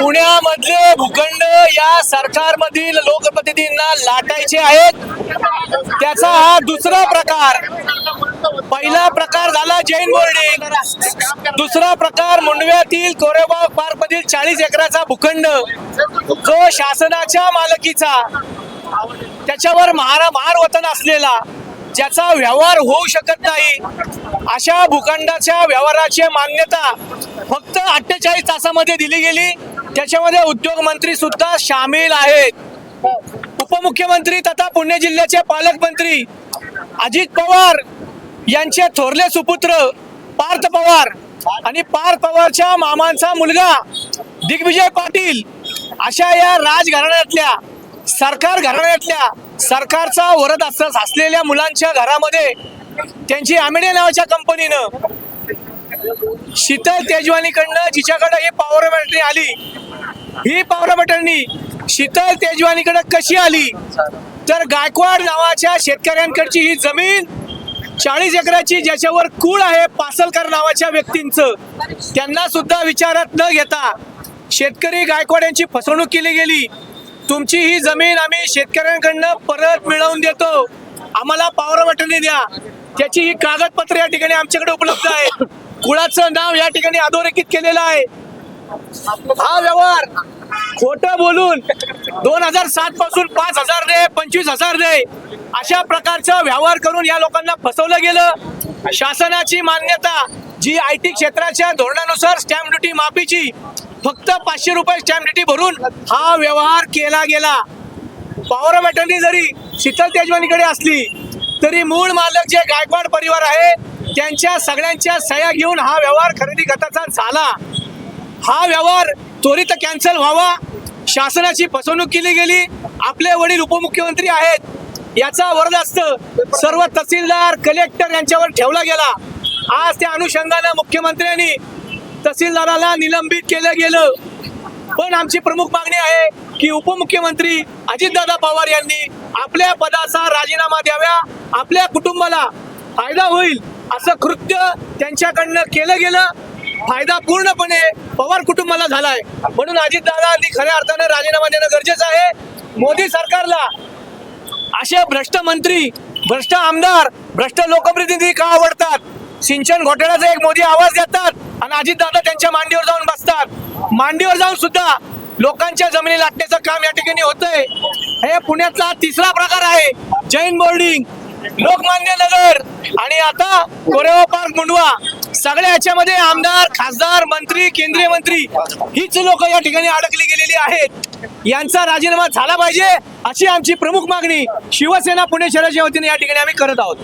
पुण्यामधले भूखंड या सरकारमधील लोकप्रतिनिधींना लाटायचे आहेत. त्याचा हा दुसरा प्रकार. पहिला प्रकार झाला जैन बोर्डिंग. दुसरा प्रकार मुंडव्यातील कोरेगाव पार्क मधील चाळीस एकराचा भूखंड. जो शासनाच्या मालकीचा. त्याच्यावर महारा महार वतन असलेला. ज्याचा व्यवहार होऊ शकत नाही. अशा भूखंडाच्या व्यवहाराची मान्यता फक्त अठ्ठेचाळीस तासामध्ये दिली गेली. त्याच्यामध्ये उद्योग मंत्री सुद्धा सामील आहेत. उपमुख्यमंत्री तथा पुणे जिल्ह्याचे पालकमंत्री अजित पवार यांचे थोरले सुपुत्र पार्थ पवार आणि पार्थ पवारच्या मामांचा मुलगा दिग्विजय पाटील अशा या राजघराण्यातल्या सरकार घराण्यातल्या सरकारचा वरद असलेल्या मुलांच्या घरामध्ये त्यांची आमिडे नावाच्या कंपनीनं शीतल तेजवानीकडनं जिच्याकडे ही पॉवर बॅटरी आली ही पॉवर बॅटरी शीतल तेजवानीकडे कशी आली? तर गायकवाड नावाच्या शेतकऱ्यांकडची ही जमीन चाळीस एकराची ज्याच्यावर कुळ आहे पासलकर नावाच्या व्यक्तींचं. त्यांना सुद्धा विचारात न घेता शेतकरी गायकवाड यांची फसवणूक केली गेली. तुमची ही जमीन आम्ही शेतकऱ्यांकडनं परत मिळवून देतो. आम्हाला पॉवर बटनी द्या. त्याची ही कागदपत्र या ठिकाणी आमच्याकडे उपलब्ध आहे कुळाचं नाव या ठिकाणी अधोरेखित केलेलं आहे. हा व्यवहार खोट बोलून दोन हजार सात पासून पाच हजार दे पंचवीस हजार दे अशा प्रकारचा व्यवहार करून या लोकांना फसवलं गेलं. शासनाची मान्यता जी आय टी क्षेत्राच्या धोरणानुसार स्टॅम्प ड्युटी माफीची फक्त पाचशे रुपये स्टॅम्प ड्युटी भरून हा व्यवहार केला गेला. पॉवर मॅटर्नी जरी शीतल तेजवानीकडे असली तरी मूळ मालक जे गायकवाड परिवार आहे त्यांच्या सगळ्यांच्या सह्या घेऊन हा व्यवहार खरेदी गटाचा झाला. हा व्यवहार त्वरित कॅन्सल व्हावा. शासनाची फसवणूक केली गेली. आपले वडील उपमुख्यमंत्री आहेत. याचा वरदास्त सर्व तहसीलदार कलेक्टर यांच्यावर ठेवला गेला. आज त्या अनुषंगानं मुख्यमंत्र्यांनी तहसीलदाराला निलंबित केलं गेलं. पण आमची प्रमुख मागणी आहे की उपमुख्यमंत्री अजितदादा पवार यांनी आपल्या पदाचा राजीनामा द्याव्या आपल्या कुटुंबाला फायदा होईल. असं कृत्य त्यांच्याकडनं केलं गेलं. फायदा पूर्णपणे पवार कुटुंबाला झालाय. म्हणून अजितदादा खऱ्या अर्थानं राजीनामा देणं गरजेचं आहे. मोदी सरकारला असे भ्रष्ट मंत्री भ्रष्ट आमदार भ्रष्ट लोकप्रतिनिधी का आवडतात? सिंचन घोटाळ्याचा एक मोदी आवाज देतात आणि अजितदादा त्यांच्या मांडीवर जाऊन बसतात. मांडीवर जाऊन सुद्धा लोकांच्या जमिनी लाटण्याचं काम या ठिकाणी होतंय. हे पुण्यातला तिसरा प्रकार आहे. जैन बोर्डिंग. लोकमान्य नगर. आणि आता कोरेवा पार्क मुंडवा. सगळ्या याच्यामध्ये आमदार खासदार मंत्री केंद्रीय मंत्री हीच लोक या ठिकाणी अडकली गेलेली आहेत. यांचा राजीनामा झाला पाहिजे अशी आमची प्रमुख मागणी शिवसेना पुणे शहराच्या वतीने या ठिकाणी आम्ही करत आहोत.